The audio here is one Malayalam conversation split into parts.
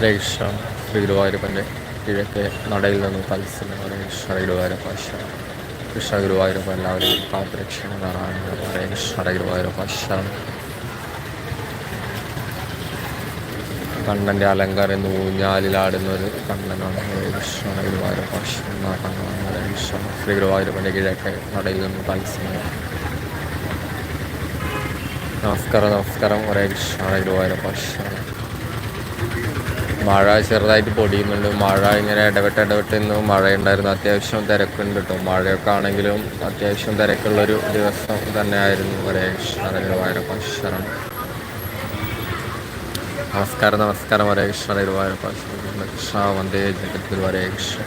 ഹരേ കൃഷ്ണ ശ്രീ ഗുരുവായൂരപ്പന്റെ കിഴക്കേ നടയിൽ നിന്ന് തത്സരം ഹരേ കൃഷ്ണ ഹരേ ഗുരുവായൂരപ്പ ശരണം കൃഷ്ണ ഗുരുവായൂരപ്പ എല്ലാവരെയും കാത്തുരക്ഷണ നാരായണ ഹരേ കൃഷ്ണ ഹരേ ഗുരുവായൂരപ്പ ശരണം കണ്ണന്റെ അലങ്കാരം എന്ന് ഊഞ്ഞാലിലാടുന്ന ഒരു കണ്ണനാണ് ഹരേ കൃഷ്ണ ഹരേ ഗുരുവായൂരപ്പ ശരണം നാരായണ ഹരേ കൃഷ്ണ ശ്രീ ഗുരുവായൂരപ്പന്റെ കിഴക്കേ നടയിൽ നിന്ന് തത്സരം നമസ്കാരം നമസ്കാരം ഹരേ കൃഷ്ണ ഹരേ ഗുരുവായൂരപ്പ ശരണം മഴ ചെറുതായിട്ട് പൊടിയുന്നുണ്ട്. മഴ ഇങ്ങനെ ഇടവിട്ട് ഇടവിട്ട് ഇന്ന് മഴയുണ്ടായിരുന്നു. അത്യാവശ്യം തിരക്കുണ്ട് കേട്ടോ മഴയൊക്കെ ആണെങ്കിലും അത്യാവശ്യം തിരക്കുള്ളൊരു ദിവസം തന്നെയായിരുന്നു. ഒരേ ഗുരുവായൂരപ്പ ശരണം നമസ്കാരം നമസ്കാരം. ഒരേ കൃഷ്ണ ഗുരുവായൂരപ്പ ശരണം കൃഷ്ണ വന്ദേ ഒരേ കൃഷ്ണ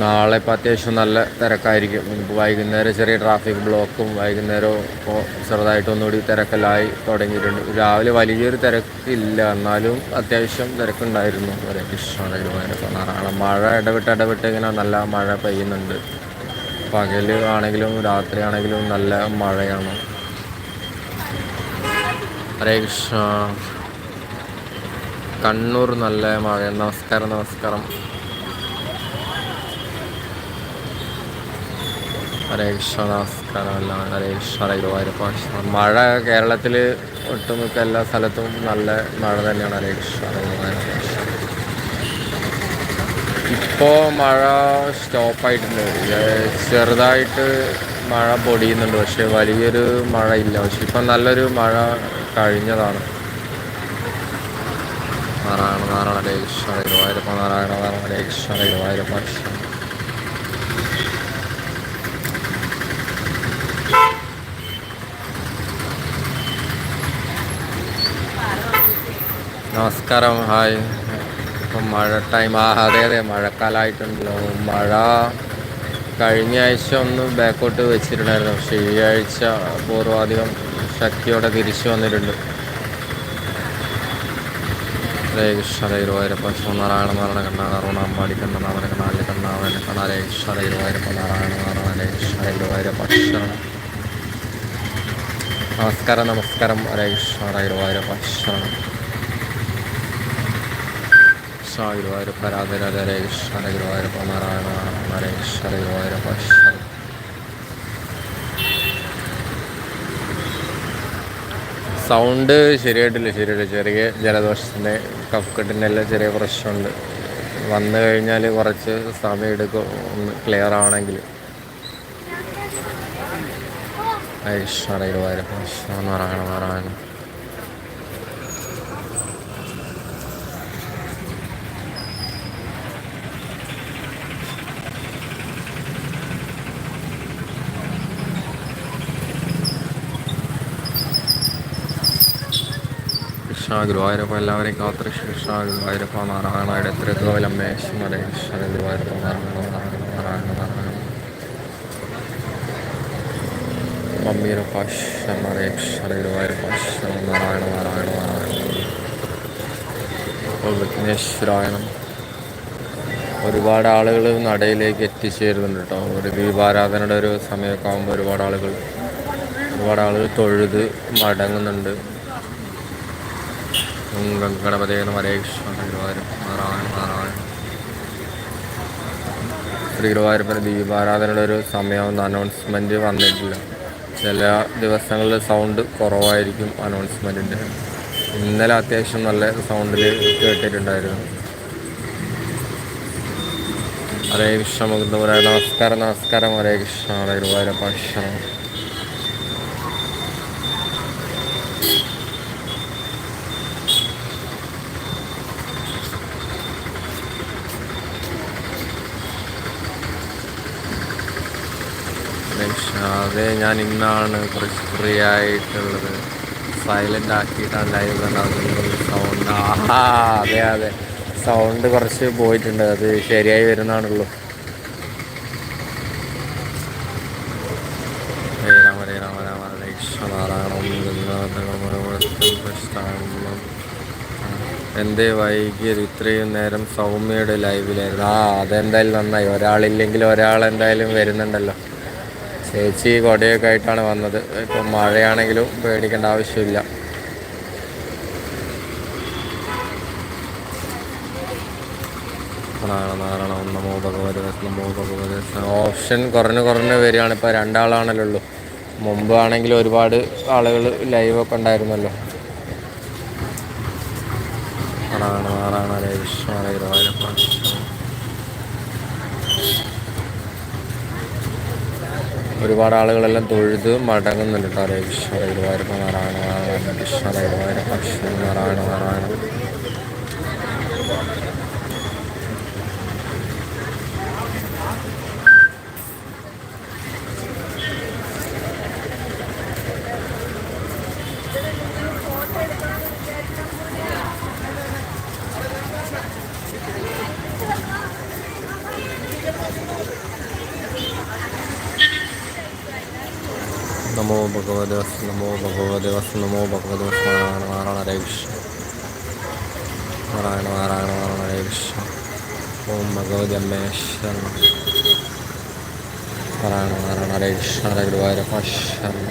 നാളെ ഇപ്പോൾ അത്യാവശ്യം നല്ല തിരക്കായിരിക്കും. ഇപ്പോൾ വൈകുന്നേരം ചെറിയ ട്രാഫിക് ബ്ലോക്കും വൈകുന്നേരം ഇപ്പോൾ ചെറുതായിട്ടൊന്നുകൂടി തിരക്കെല്ലായി തുടങ്ങിയിട്ടുണ്ട്. രാവിലെ വലിയൊരു തിരക്കില്ല. എന്നാലും അത്യാവശ്യം തിരക്കുണ്ടായിരുന്നു. ഒരേ ഇഷ്ടമാണ് ഗുരുവായൂരപ്പ സാധാരണ മഴ ഇടവിട്ട് ഇടവിട്ട് ഇങ്ങനെ നല്ല മഴ പെയ്യുന്നുണ്ട്. പകൽ ആണെങ്കിലും രാത്രി ആണെങ്കിലും നല്ല മഴയാണ്. ഹരേ കൃഷ്ണ. കണ്ണൂർ നല്ല മഴ. നമസ്കാരം നമസ്കാരം. ഹരേ കൃഷ്ണ നമസ്കാരമല്ല ഹരേ കൃഷ്ണ ഹരേ ഗുരുവായൂരപ്പ മഴ കേരളത്തിൽ ഒട്ടുമിക്ക എല്ലാ സ്ഥലത്തും നല്ല മഴ തന്നെയാണ് ഹരേ കൃഷ്ണ ഹരേ ഗുരുവായൂരപ്പ ഇപ്പോൾ മഴ സ്റ്റോപ്പായിട്ടുണ്ട്. ചെറുതായിട്ട് മഴ പൊടിയുന്നുണ്ട് പക്ഷേ വലിയൊരു മഴ ഇല്ല. പക്ഷെ ഇപ്പം നല്ലൊരു മഴ കഴിഞ്ഞതാണ്. നാരായണ നാരായണ രേക്ഷ ഗുരുവായൂരപ്പ നാരായണ നാരായണ രേക്ഷ കൃഷ്ണ ഹരേ ഗുരുവായൂരപ്പ കൃഷ്ണ നമസ്കാരം. ഹായ്. ഇപ്പം മഴ ടൈം ആ. അതെ അതെ. മഴക്കാലമായിട്ടുണ്ടല്ലോ മഴ കഴിഞ്ഞ ആഴ്ച ഒന്ന് ബാക്കോട്ട് വെച്ചിട്ടുണ്ടായിരുന്നു. പക്ഷേ ഈ ആഴ്ച പൂർവാധികം ശക്തിയോടെ തിരിച്ചു വന്നിട്ടുണ്ട്. ഹരേ കൃഷ്ണ ഹരേ ഗുരുവായൂരപ്പ നാരായണ കണ്ണ കറുണ അമ്പാടി കണ്ണ നാമന കണ്ണാലി കണ്ണ ഹരേ കൃഷ്ണ ഹരേ ഗുരുവായൂരപ്പ നാരായണ നാരായണ ഹരേ കൃഷ്ണ ഹരേ ഗുരുവായൂരപ്പ ശരണം നമസ്കാരം നമസ്കാരം. ഹരേ കൃഷ്ണ ഹരേ ഗുരുവായൂരപ്പ ശരണം കൃഷ്ണ ഗുരുവായൂരപ്പ രാധേ രാധേ ഹരേ കൃഷ്ണ ഗുരുവായൂരപ്പ നാരായണ ഹരേ കൃഷ്ണ ഗുരുവായൂരപ്പ സൗണ്ട് ശരിയായിട്ടില്ല ശരിയായിട്ട് ചെറിയ ജലദോഷത്തിന്റെ കഫ് കെട്ടിന്റെ എല്ലാം ചെറിയ പ്രശ്നമുണ്ട്. വന്നു കഴിഞ്ഞാൽ കുറച്ച് സമയം എടുക്കും ഒന്ന് ക്ലിയർ ആവണമെങ്കിൽ കൃഷ്ണ ഗുരുവായൂരപ്പ നാരായണ നാരായണ കൃഷ്ണ ഗുരുവായൂരപ്പ എല്ലാവരെയും കാത്തുരക്ഷ കൃഷ്ണ ഗുരുവായൂരപ്പ നാരായണ ഇടത്തിരത്തോലമ്മേശ്വര ഹരേ കൃഷ്ണ ഗുരുവായൂരപ്പ നാരായണ നാരായണ നാരായണ നാരായണ. മമ്മീരപ്പ കൃഷ്ണ ഗുരുവായൂരപ്പ നാരായണ നാരായണ നാരായണ. വിഘ്നേശ്വരായണം ഒരുപാട് ആളുകൾ നടയിലേക്ക് എത്തിച്ചേരുന്നുണ്ട് കേട്ടോ. ഒരു ദീപാരാധനയുടെ ഒരു സമയമൊക്കെ ആകുമ്പോൾ ഒരുപാട് ആളുകൾ ഒരുപാട് ആളുകൾ തൊഴുത് മടങ്ങുന്നുണ്ട്. ഓം ഗംഗണപതേ നമ. ദീപാരാധനയുടെ ഒരു സമയം അനൗൺസ്മെന്റ് വന്നിട്ടില്ല. ചില ദിവസങ്ങളിൽ സൗണ്ട് കുറവായിരിക്കും അനൗൺസ്മെന്റിന്റെ ഇന്നലെ അത്യാവശ്യം നല്ല സൗണ്ടിൽ കേട്ടിട്ടുണ്ടായിരുന്നു. ഹരേ കൃഷ്ണ മുകുന്ദപുര നമസ്കാരം നമസ്കാരം. ഹരേ കൃഷ്ണ. ഗുരുവായൂരപ്പ ശരണം അതെ ഞാൻ ഇന്നാണ് കുറച്ച് ഫ്രീ ആയിട്ടുള്ളത്. സൈലന്റ് ആക്കിയിട്ടാണ് ലൈവ് ഉണ്ടാകുന്നത് സൗണ്ട് ആ അതെ അതെ. സൗണ്ട് കുറച്ച് പോയിട്ടുണ്ട്. അത് ശരിയായി വരുന്നതാണുള്ളൂ രാമ രാമ എന്തേ വൈകിയത്? ഇത്രയും നേരം സൗമ്യയുടെ ലൈവിലായിരുന്നു ആ അതെന്തായാലും നന്നായി. ഒരാളില്ലെങ്കിൽ ഒരാൾ എന്തായാലും വരുന്നുണ്ടല്ലോ. ചേച്ചി കൊടയൊക്കെ ആയിട്ടാണ് വന്നത്. ഇപ്പം മഴയാണെങ്കിലും പേടിക്കേണ്ട ആവശ്യമില്ല. നാരണം നമോ ഭഗവതി നമോ ഭഗവതി ഓപ്ഷൻ കുറഞ്ഞ് കുറഞ്ഞ് വരികയാണ്. ഇപ്പോൾ രണ്ടാളാണല്ലോ ഉള്ളൂ മുമ്പ് ആണെങ്കിൽ ഒരുപാട് ആളുകൾ ലൈവൊക്കെ ഉണ്ടായിരുന്നല്ലോ. നാരായണ നാരായണ ഹരേ കൃഷ്ണ ഹരേ ഗുരുവായൂരപ്പ ഒരുപാട് ആളുകളെല്ലാം തൊഴുത് മടങ്ങുന്നുണ്ട് കേട്ടോ ഹരേ കൃഷ്ണ ഗുരുവായൂരപ്പ നാരായണ നാരായണ കൃഷ്ണ ഗുരുവായൂരപ്പ കൃഷ്ണ നാരായണ നാരായണ നമോ ഭഗവതി വസ് നമോ ഭഗവതി വസ് നമോ ഭഗവതി വസ് നാരായണ നാരായണ ഹരേ കൃഷ്ണ നാരായണ നാരായണ നാരായണ ഹരേ കൃഷ്ണ ഓം ഭഗവതി അമ്മേ ശരണം നാരായണ നാരായണ ഹരേ കൃഷ്ണ ഹരേ ഗുരുവായൂരപ്പ ശരണം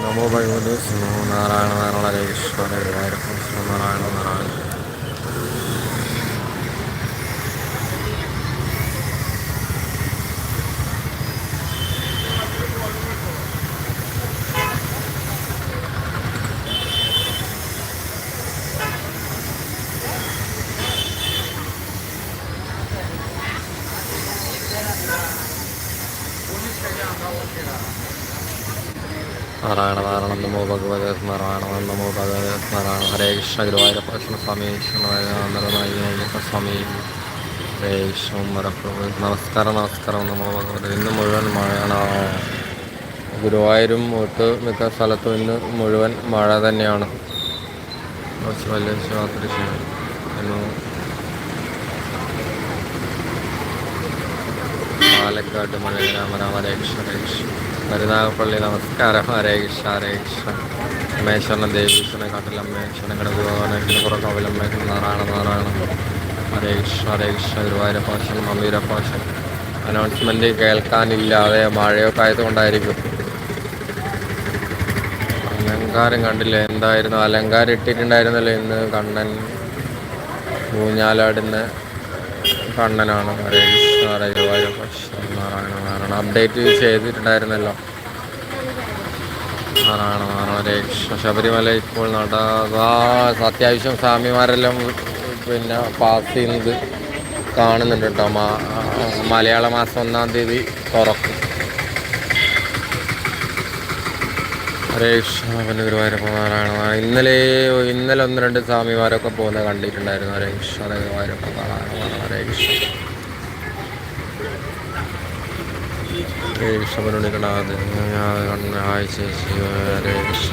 നമോ ഭഗവതി നമോ നാരായണ നാരായണ ഹരേ കൃഷ്ണ ഹരേ ഗുരുവായൂരപ്പ കൃഷ്ണ നാരായണ നാരായണ നാരായണ നാരായണ നമോ ഭഗവതി നാരായണ നമോ ഭഗവതി നാരായണ ഹരേ കൃഷ്ണ ഗുരുവായൂരപ്പ സ്വാമി കൃഷ്ണ സ്വാമി ഹരേ കൃഷ്ണ മരപ്രഭു നമസ്കാരം നമസ്കാരം നമ്മൾ ഭഗവത് ഇന്ന് മുഴുവൻ മഴയാണ്. ഗുരുവായൂരും ഒട്ട് മിക്ക സ്ഥലത്തും ഇന്ന് മുഴുവൻ മഴ തന്നെയാണ്. കുറച്ച് വലിയ ശിവാത്രി ക്ഷീണം. ഇന്ന് പാലക്കാട് മഴ രാമരാമ രേക്ഷ. ഹരേ കരുനാഗപ്പള്ളി നമസ്കാരം ഹരേ കൃഷ്ണ. അമ്മേശ്വരൻ കാട്ടിലമ്മേ കാട്ടിലമ്മേശ്വരൻ കടകുവാനേശ്വരൻ പുറക്കാവിലമ്മേശ്വരൻ നാരായണ നാരായണ. ഹരേ കൃഷ്ണ ഹരേ കൃഷ്ണ ഗുരുവായൂരപ്പാശൻ മമ്മീരപ്പാശൻ അനൗൺസ്മെന്റ് കേൾക്കാനില്ലാതെ മഴയൊക്കെ ആയതുകൊണ്ടായിരിക്കും. അലങ്കാരം കണ്ടില്ല? എന്തായിരുന്നു? അലങ്കാരം ഇട്ടിട്ടുണ്ടായിരുന്നല്ലോ ഇന്ന് കണ്ണൻ ഊഞ്ഞാലാടുന്ന കണ്ണനാണ്. ഹരേ കൃഷ്ണ ഹരേ ഗുരുവായൂര ശരണം നാരായണ നാരായണ. അപ്ഡേറ്റ് ചെയ്തിട്ടുണ്ടായിരുന്നല്ലോ. നാരായണ നാരായണ ശബരിമല ഇപ്പോൾ നട അത്യാവശ്യം സ്വാമിമാരെല്ലാം പിന്നെ പാസ് ചെയ്യുന്നത് കാണുന്നുണ്ട് കേട്ടോ. മാ- മലയാള മാസം ഒന്നാം തീയതി തുറക്കും. ഹരേ കൃഷ്ണ പിന്നെ ഗുരുവായൂരപ്പ നാരായണ നാരായണ. ഇന്നലെ ഇന്നലെ ഒന്ന് രണ്ട് സ്വാമിമാരൊക്കെ പോകുന്നത് കണ്ടിട്ടുണ്ടായിരുന്നു. ഹരേഷ് ഗുരുവായൂരപ്പമാരാണ് ഹരേ ഗുരുവായൂരപ്പ നാരായണ നാരായണ ഹരേ കൃഷ്ണ കൃഷ്ണ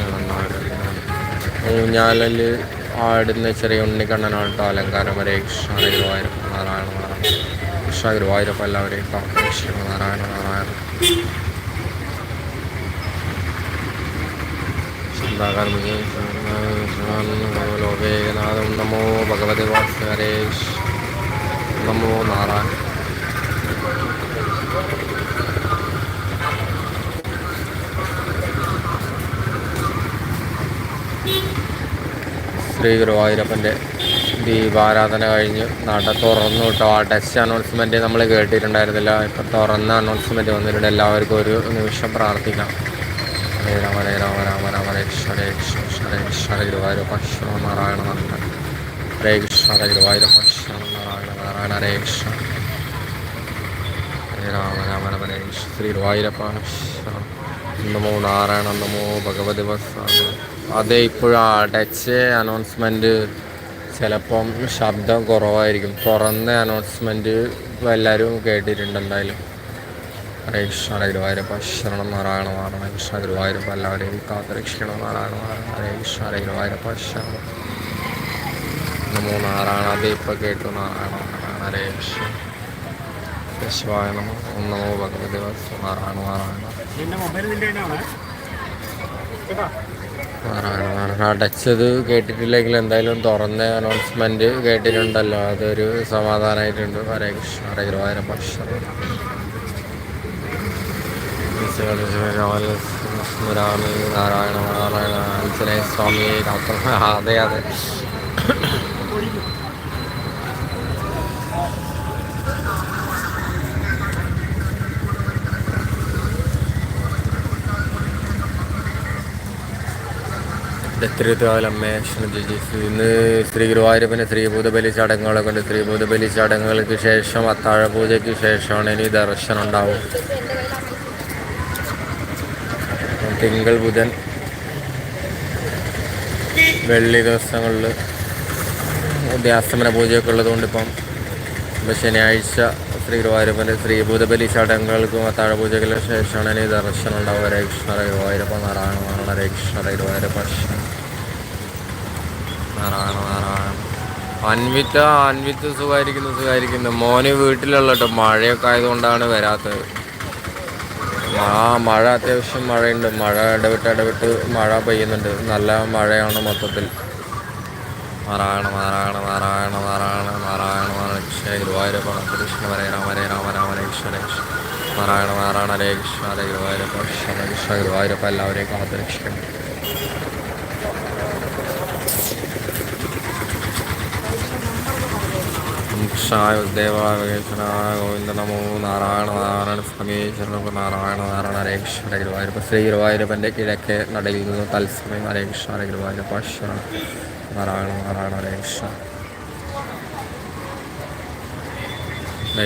കൃഷ്ണ ആടുന്ന ചെറിയ ഉണ്ണിക്കണ്ണനായിട്ട് അലങ്കാരം ഹരേ കൃഷ്ണ ഗുരുവായൂരപ്പ നാരായണ നാരായണ. കൃഷ്ണ ഗുരുവായൂരപ്പ എല്ലാവരെയും കാക്കൃഷ്ണ നാരായണ നാരായണ. ലോകേനാഥം നമോ ഭഗവതി വാസുഹരേ നമോ നാരായണ. ശ്രീ ഗുരുവായൂരപ്പന്റെ ദീപാരാധന കഴിഞ്ഞ് നട തുറന്നു കേട്ടോ. ആ ടെസ്റ്റ് അനൗൺസ്മെന്റ് നമ്മൾ കേട്ടിട്ടുണ്ടായിരുന്നില്ല. ഇപ്പം തുറന്ന അനൗൺസ്മെന്റ് വന്നിട്ടുണ്ട്. എല്ലാവർക്കും ഒരു നിമിഷം പ്രാർത്ഥിക്കാം. ഹരേ രാമ ഹരേ രാമ രാമ രാമ ഹരേ ഹരേ ഹരേ ഹരേ ഗുരുവായൂരപ്പ ശ്രീ നാരായണ ഹരേ കൃഷ്ണ ഹരേ ഗുരുവായൂരപ്പ ശ്രീ നാരായണ ഹരേ കൃഷ്ണ. ഹരേ രാമ രാമ രാമ ഹരേ ശ്രീ ഗുരുവായൂരപ്പ നമോ നാരായണ നമോ ഭഗവതി വസ്വാമി അതെ ഇപ്പോഴും അടച്ച് അനൗൺസ്മെന്റ് ചിലപ്പം ശബ്ദം കുറവായിരിക്കും. തുറന്ന അനൗൺസ്മെന്റ് എല്ലാവരും കേട്ടിട്ടുണ്ട് എന്തായാലും. ഹരേ കൃഷ്ണ ഗുരുവായൂരപ്പ ശരണം നാരായണ നാരായണ കൃഷ്ണ ഗുരുവായൂരപ്പ എല്ലാവരെയും കാത്തരക്ഷിക്കണം നാരായണ നാരായണ. ഹരേ കൃഷ്ണ ഹരേ ഗുരുവായൂരപ്പ ശരണം നമോ നാരായണ. അതെ ഇപ്പം കേട്ടു. നാരായണ നാരായണ. ഹരേ കൃഷ്ണ. ശിവായ നമ. ഓം നമോ ഭഗവതി വസ്തു. നാരായണ നാരായണ. അടച്ചത് കേട്ടിട്ടില്ലെങ്കിൽ എന്തായാലും തുറന്ന അനൗൺസ്മെന്റ് കേട്ടിട്ടുണ്ടല്ലോ അതൊരു സമാധാനമായിട്ടുണ്ട് ഹരേ കൃഷ്ണ ഹരേ ഗുരുവായൂര പക്ഷ രാമി നാരായണ നാരായണ ആഞ്ജനേയ സ്വാമി അതെ അതെ ദത്തിരുത്താലമ്മേ ക്ഷണിച്ചു ഇന്ന് ശ്രീ ഗുരുവായൂരപ്പന് ശ്രീഭൂതബലി ചടങ്ങുകളൊക്കെ ഉണ്ട് ശ്രീഭൂതബലി ചടങ്ങുകൾക്ക് ശേഷം അത്താഴ പൂജയ്ക്ക് ശേഷമാണ് ഇനി ദർശനം ഉണ്ടാവും തിങ്കൾ ബുധൻ വെള്ളി ദിവസങ്ങളിൽ ഉദ്യാസ്തമന പൂജയൊക്കെ ഉള്ളതുകൊണ്ട് ഇപ്പം ഇപ്പം ശനിയാഴ്ച ശ്രീ ഗുരുവായൂരപ്പന്റെ ശ്രീഭൂതബലി ചടങ്ങുകൾക്കും പൂജകളുടെ ശേഷമാണ് ഇനി ദർശനം ഉണ്ടാവുക ഹരേ കൃഷ്ണ ഗുരുവായൂരപ്പ നാരായണ നാരായണ കൃഷ്ണ ഗുരുവായൂരപ്പ നാരായണ അൻവിത്ത സുഖമായിരിക്കുന്നു സുഖമായിരിക്കുന്നു മോന് വീട്ടിലുള്ള കേട്ടോ മഴയൊക്കെ ആയതുകൊണ്ടാണ് വരാത്തത് ആ മഴ അത്യാവശ്യം മഴയുണ്ട് മഴ ഇടവിട്ട് ഇടവിട്ട് മഴ പെയ്യുന്നുണ്ട് നല്ല മഴയാണ് മൊത്തത്തിൽ നാരായണ നാരായണ നാരായണ നാരായണ നാരായണ നാരായണ ഗുരുവായൂരപ്പ കൃഷ്ണ ഹരേ രാമ ഹരേ രാമ രാമ ഹരേ കൃഷ്ണ നാരായണ നാരായണ ഹരേ കൃഷ്ണ ഹരേ ഗുരുവായൂരപ്പ കൃഷ്ണ കൃഷ്ണ ഗുരുവായൂരപ്പ എല്ലാവരെയും കാത്തു കൃഷ്ണായ ദേവായ ഗോവിന്ദ നമോ നാരായണ നാരായണ സമീശ്വര നാരായണ നാരായണ ഹരേ കൃഷ്ണ ഹരേ ഗുരുവായൂരപ്പ ശ്രീ ഗുരുവായൂരപ്പന്റെ കിഴക്കേ നടയിൽ നിന്ന് തത്സമയം ഹരേ കൃഷ്ണ ഹരേ ഗുരുവായൂരപ്പ ശരണം നാരായണ നാരായണ ഹരേ കൃഷ്ണ.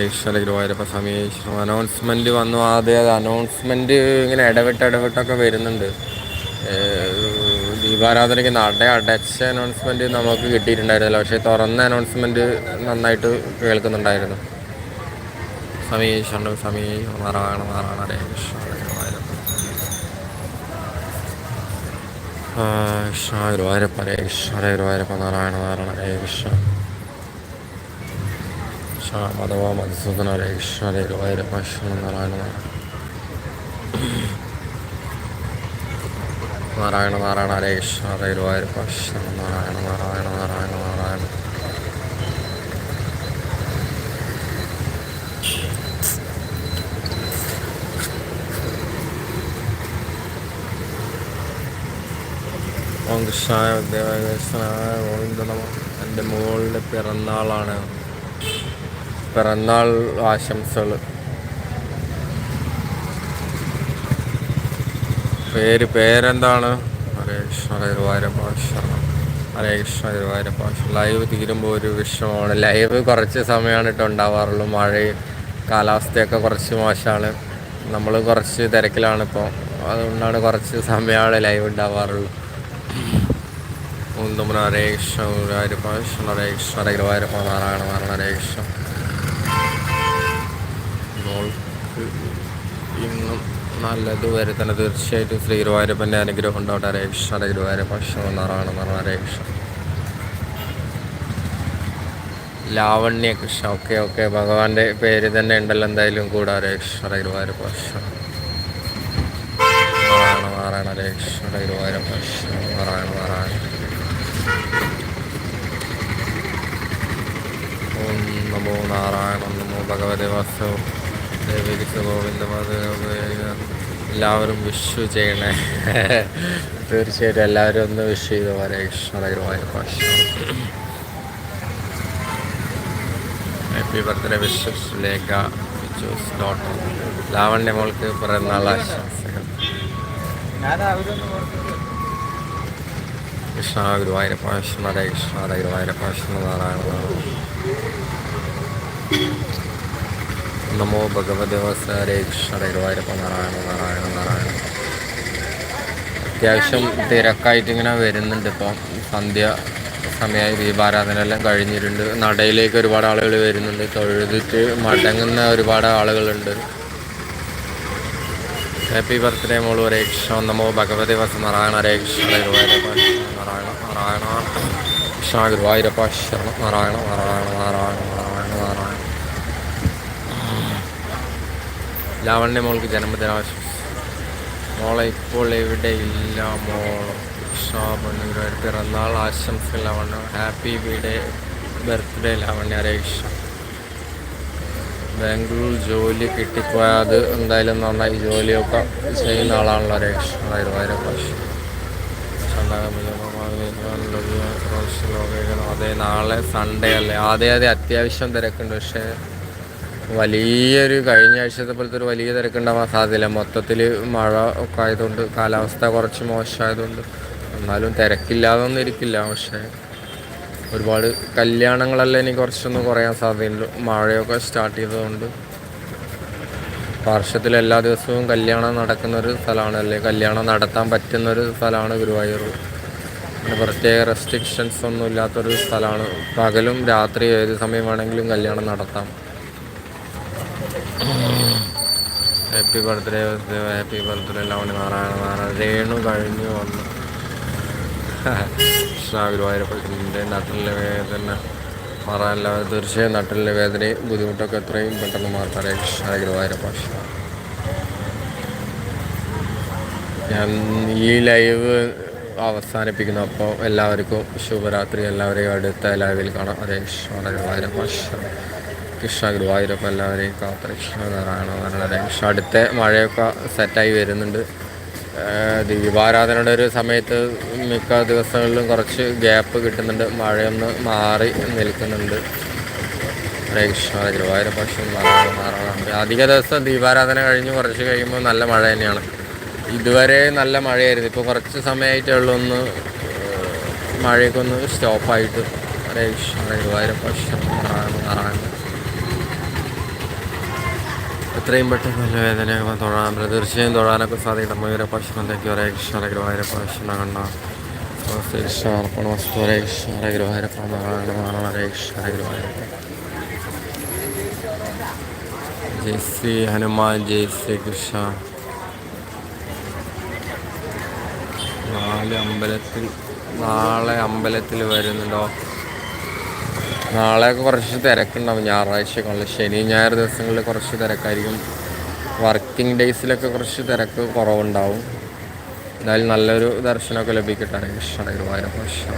ഈശ്വര ഗുരുവായൂരപ്പ സമീശ്വരം അനൗൺസ്മെന്റ് വന്നു. ആദ്യം അനൗൺസ്മെന്റ് ഇങ്ങനെ ഇടവിട്ട് ഇടവിട്ടൊക്കെ വരുന്നുണ്ട്. ദീപാരാധനയ്ക്ക് നട അടച്ച അനൗൺസ്മെന്റ് നമുക്ക് കിട്ടിയിട്ടുണ്ടായിരുന്നില്ല. പക്ഷേ തുറന്ന അനൗൺസ്മെന്റ് നന്നായിട്ട് കേൾക്കുന്നുണ്ടായിരുന്നു. സമീഷ് സമീ നാരായണ നാരായണ ഹരേ കൃഷ്ണ ഗുരുവായൂരപ്പ ഹരേ കൃഷ്ണ ഹരേ ഗുരുവായൂരപ്പ നാരായണ നാരായണ ഹരേ കൃഷ്ണ. കൃഷ്ണ മധവ മധുസൂദന ഹരേ കൃഷ്ണ ഹരേ ഗുരുവായൂരപ്പ കൃഷ്ണ നാരായണ നാരായണ. നാരായണ ഹരേ കൃഷ്ണ ഹരേ നാരായണ നാരായണ നാരായണ നാരായണ. ഓം കൃഷ്ണായ ദേവകൃഷ്ണനായ ഗോവിന്ദ നമ. എന്റെ മോളുടെ പിറന്നാളാണ്. പിറന്നാൾ ആശംസകൾ. പേര് പേരെന്താണ്? ഹരേ കൃഷ്ണ ഗുരുവായൂരപ്പ ശരണം ഹരേ കൃഷ്ണ ഗുരുവായൂരപ്പ ലൈവ് തീരുമ്പോൾ ഒരു വിഷമമാണ്. ലൈവ് കുറച്ച് സമയമാണ് ഇട്ട് ഉണ്ടാവാറുള്ളൂ. മഴയും കാലാവസ്ഥയൊക്കെ കുറച്ച് മോശമാണ്. നമ്മൾ കുറച്ച് തിരക്കിലാണ് ഇപ്പോൾ അതുകൊണ്ടാണ് കുറച്ച് സമയമാണ് ലൈവ് ഉണ്ടാവാറുള്ളൂ. ഒന്നും ഹരേ കൃഷ്ണ ഗുരുവായൂരപ്പ കൃഷ്ണ ഹരേ കൃഷ്ണ ഹരേ ഗുരുവായൂരപ്പ നാരായണ നാരായണ ഹരേ കൃഷ്ണ. ഇന്നും നല്ലത് തന്നെ തീർച്ചയായിട്ടും ശ്രീ ഗുരുവായൂരപ്പന്റെ അനുഗ്രഹം ഉണ്ടാവട്ടെ ഹരേ ഗുരുവായൂരപ്പ നാരായണ ഹരേ കൃഷ്ണ ലാവണ്യ കൃഷ്ണ ഓക്കെ ഓക്കെ. ഭഗവാന്റെ പേര് തന്നെ ഉണ്ടല്ലോ എന്തായാലും കൂടെ. ഹരേ ഗുരുവായൂരപ്പ നാരായണ നാരായണ ഹരേ കൃഷ്ണ ഗുരുവായൂരപ്പ നാരായണ നാരായണ. ഓം നമോ നാരായണ നമോ ഭഗവതി വാസു ദേവിക്ക് ഗോവിന്ദ എല്ലാവരും വിഷ് ചെയ്യണേ. തീർച്ചയായിട്ടും എല്ലാവരും ഒന്ന് വിഷ് ചെയ്ത്? വളരെ Krishna Guruvayurappa happy birthday wishes Lekha വിച്ചൂസ് daughter Lavanya മോൾക്ക് പിറന്നാൾ ആശംസകൾ. കൃഷ്ണ ഗുരുവായൂരപ്പ കൃഷ്ണ ഹരേ കൃഷ്ണ ഹരേ ഗുരുവായൂരപ്പ കൃഷ്ണ നാരായണ നമോ ഭഗവതി ഗുരുവായൂരപ്പ നാരായണ നാരായണ നാരായണ. അത്യാവശ്യം തിരക്കായിട്ട് ഇങ്ങനെ വരുന്നുണ്ട് ഇപ്പം. സന്ധ്യ സമയമായി ദീപാരാധന എല്ലാം കഴിഞ്ഞിട്ടുണ്ട്. നടയിലേക്ക് ഒരുപാട് ആളുകൾ വരുന്നുണ്ട്. തൊഴുതിട്ട് മടങ്ങുന്ന ഒരുപാട് ആളുകളുണ്ട്. ഹാപ്പി ബർത്ത്ഡേ മോൾ ഹരേ കൃഷ്ണ നമോ ഭഗവതി വസ നാരായണ രേക്ഷണ ഗുരുവായൂരപ്പ നാരായണ നാരായണ ഗുരുവായൂരപ്പ ശരണ നാരായണ നാരായണ നാരായണ. ലാവണ്യ മോൾക്ക് ജന്മദിനാശംസ. മോളെ ഇപ്പോൾ ഇല്ല മോൾ ഷോബണ് ഗുരുവായൂർ പിറന്നാൾ ആശംസ Lavanya. Happy birthday birthday Lavanya Resha Bangalore ജോലി കിട്ടിപ്പോയാൽ അത് എന്തായാലും നന്നായി ജോലിയൊക്കെ ചെയ്യുന്ന ആളാണല്ലോ പക്ഷേ അതെ നാളെ സൺഡേ അല്ലേ? ആദ്യം ആദ്യം അത്യാവശ്യം തിരക്കുണ്ട്. പക്ഷേ വലിയൊരു കഴിഞ്ഞ ആഴ്ചത്തെ പോലത്തെ ഒരു വലിയ തിരക്കുണ്ടാവാൻ സാധ്യതയില്ല. മൊത്തത്തിൽ മഴ ഒക്കെ ആയതുകൊണ്ട് കാലാവസ്ഥ കുറച്ച് മോശമായതുകൊണ്ട് എന്നാലും തിരക്കില്ലാതൊന്നും ഇരിക്കില്ല. പക്ഷേ ഒരുപാട് കല്യാണങ്ങളെല്ലാം ഇനി കുറച്ചൊന്നും കുറയാൻ സാധ്യതയുണ്ട്. മഴയൊക്കെ സ്റ്റാർട്ട് ചെയ്തതുകൊണ്ട് വർഷത്തിൽ എല്ലാ ദിവസവും കല്യാണം നടക്കുന്നൊരു സ്ഥലമാണ് അല്ലെ? കല്യാണം നടത്താൻ പറ്റുന്നൊരു സ്ഥലമാണ് ഗുരുവായൂർ. പ്രത്യേക റെസ്ട്രിക്ഷൻസ് ഒന്നും ഇല്ലാത്തൊരു സ്ഥലമാണ്. പകലും രാത്രി ഏത് സമയം വേണമെങ്കിലും കല്യാണം നടത്താം. Happy birthday happy birthday Lavani Narayana Narayana Renu കഴിഞ്ഞു വന്നു. ഗുരുവായൂരപ്പന്റെ നട്ടിലെ വേദന. മാറാനില്ല തീർച്ചയായും നാട്ടിലെ വേദനയും ബുദ്ധിമുട്ടൊക്കെ എത്രയും പെട്ടെന്ന് മാറ്റാറേ കൃഷ്ണ ഗുരുവായൂരപ്പ ഞാൻ ഈ ലൈവ് അവസാനിപ്പിക്കുന്നു അപ്പോൾ എല്ലാവർക്കും ശുഭരാത്രി. എല്ലാവരെയും അടുത്ത ലൈവിൽ കാണാം. അതേ കൃഷ്ണ ഗുരുവായൂരപ്പ കൃഷ്ണ ഗുരുവായൂരപ്പം എല്ലാവരെയും കാത്തരക്ഷണ നാരായണ നാരായണ കൃഷ്ണ അടുത്ത മഴയൊക്കെ സെറ്റായി വരുന്നുണ്ട്. ദിവ്യപാരാധനയുടെ ഒരു സമയത്ത് മിക്ക ദിവസങ്ങളിലും കുറച്ച് ഗ്യാപ്പ് കിട്ടുന്നുണ്ട്. മഴയൊന്ന് മാറി നിൽക്കുന്നുണ്ട്. ഹരേ കൃഷ്ണ ഗുരുവായൂർ പക്ഷേ അധിക ദിവസം ദീപാരാധന കഴിഞ്ഞ് കുറച്ച് കഴിയുമ്പോൾ നല്ല മഴ തന്നെയാണ്. ഇതുവരെ നല്ല മഴയായിരുന്നു. ഇപ്പോൾ കുറച്ച് സമയമായിട്ടേ ഉള്ളൂ. ഒന്ന് മഴയൊക്കെ ഒന്ന് സ്റ്റോപ്പായിട്ട്. ഹരേ കൃഷ്ണ നാരായണ എത്രയും പെട്ടെന്ന് നല്ല വേദനയൊക്കെ തൊഴാൻ പറ്റും തീർച്ചയായും തൊഴാനൊക്കെ സാധിക്കണം മയൂര പശുമന്തൊക്കെ ഒരേ കൃഷ്ണ ഗുരുവായൂര പശുന കണ്ണ. കൃഷ്ണ അർപ്പണ വസ്തു. ഒരേ കൃഷ്ണ ഗുരുവായൂരപ്പ നാരായണ ഹരേ കൃഷ്ണ ജയ് ശ്രീ ഹനുമാൻ ജയ് ശ്രീ കൃഷ്ണ. നാല് അമ്പലത്തിൽ നാളെ അമ്പലത്തിൽ വരുന്നുണ്ടോ നാളെയൊക്കെ കുറച്ച് തിരക്കുണ്ടാവും. ഞായറാഴ്ചകളിൽ ശനി ഞായർ ദിവസങ്ങളിൽ കുറച്ച് തിരക്കായിരിക്കും. വർക്കിംഗ് ഡേയ്സിലൊക്കെ കുറച്ച് തിരക്ക് കുറവുണ്ടാവും. എന്തായാലും നല്ലൊരു ദർശനമൊക്കെ ലഭിക്കട്ടെ. കൃഷ്ണ ഗുരുവായൂരപ്പ കൃഷ്ണ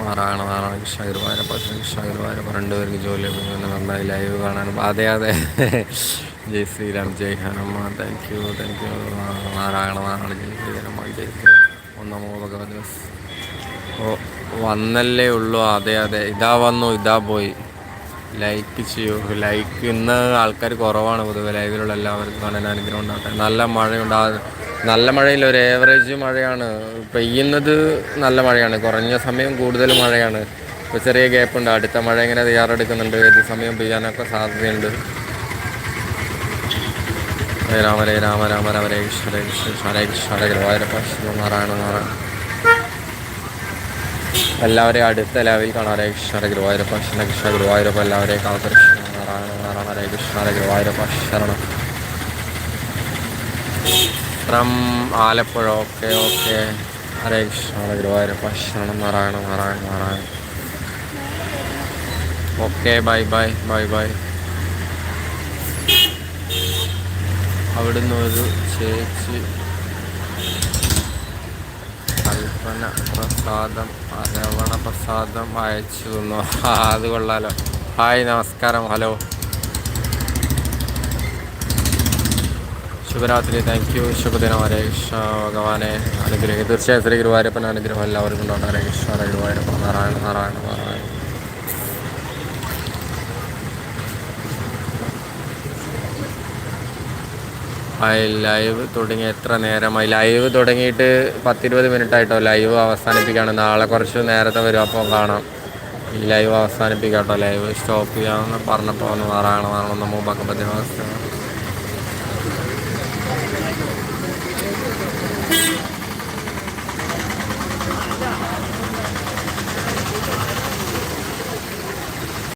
നാരായണ നാരായണ കൃഷ്ണ ഗുരുവായൂരപ്പ കൃഷ്ണ ഗുരുവായൂരപ്പ രണ്ടുപേർക്ക് ജോലി ലഭിക്കുന്നു നന്നായി ലൈവ് കാണാനും അതെ അതെ. Jai Shri Ram Jai Hanuman. Thank you thank you Narayana Narayana Jai Shri Rama ഒന്നമോ ഭഗവത് ഓ വന്നല്ലേ ഉള്ളൂ. അതെ അതെ. ഇതാ വന്നു ഇതാ പോയി. ലൈക്ക് ചെയ്യൂ. ലൈക്ക് ഇന്ന് ആൾക്കാർ കുറവാണ് പൊതുവെ ലൈവിലുള്ള എല്ലാവർക്കും കാണാൻ അനുഗ്രഹം ഉണ്ടാകട്ടെ നല്ല മഴയുണ്ട്. നല്ല മഴയിൽ ഒരു ഏവറേജ് മഴയാണ്. പെയ്യുന്നത് നല്ല മഴയാണ്. കുറഞ്ഞ സമയം കൂടുതൽ മഴയാണ്. ഇപ്പോൾ ചെറിയ ഗ്യാപ്പ് ഉണ്ട്. അടുത്ത മഴ ഇങ്ങനെ തയ്യാറെടുക്കുന്നുണ്ട്. ഏത് സമയം പെയ്യാനൊക്കെ സാധ്യതയുണ്ട്. ഹരേ രാമ ഹരേ രാമ രാമ രാമ ഹരേ കൃഷ്ണ ഹരേ കൃഷ്ണ കൃഷ്ണ ഹരേ കൃഷ്ണ ഹരേ ഗുരുവായൂരപ്പ ശ്രീ നാരായണ എല്ലാവരെയും അടുത്ത ലെവലിൽ കാണാം. ഹരേ കൃഷ്ണ ഹരേ ഗുരുവായൂരപ്പ ശ്രീ കൃഷ്ണ ഗുരുവായൂരപ്പ. എല്ലാവരെയും കാത്തകൃഷ്ണ നാരായണ നാരായണ ഹരേ കൃഷ്ണ ഹരേ ഗുരുവായൂരപ്പ. ശരണം. From Alappuzha. Okay okay. Hare Krishna Hare Guruvayurappa. ശരണം. Narayana Narayana Narayana. Okay bye bye bye bye. അവിടുന്ന് ഒരു ചേച്ചി കൽപ്പന പ്രസാദം അരവണ പ്രസാദം അയച്ചു തന്നു. അത് കൊള്ളാലോ. ഹായ് നമസ്കാരം. ഹലോ. ശുഭരാത്രി. താങ്ക് യു ശുഭദിനം. ഹരേ കൃഷ്ണ ഭഗവാനെ. അനുഗ്രഹിക്കും തീർച്ചയായും ശ്രീ ഗുരുവായൂരപ്പൻ അനുഗ്രഹം എല്ലാവർക്കും ഉണ്ടാവും ഹരേ കൃഷ്ണ ഹരേ ഗുരുവായൂരപ്പൻ നാരായണ നാരായണ നാരായണ. ലൈവ് തുടങ്ങി എത്ര നേരമായി ലൈവ് തുടങ്ങിയിട്ട് പത്തിരുപത് മിനിറ്റ് ആയിട്ടോ ലൈവ് അവസാനിപ്പിക്കുകയാണ്. നാളെ കുറച്ച് നേരത്തെ വരും അപ്പോൾ കാണാം. ഈ ലൈവ് അവസാനിപ്പിക്കാം കേട്ടോ ലൈവ് സ്റ്റോപ്പ് ചെയ്യാമെന്ന് പറഞ്ഞപ്പോൾ ഒന്ന് മാറണം നമ്മൾ ഭഗവതി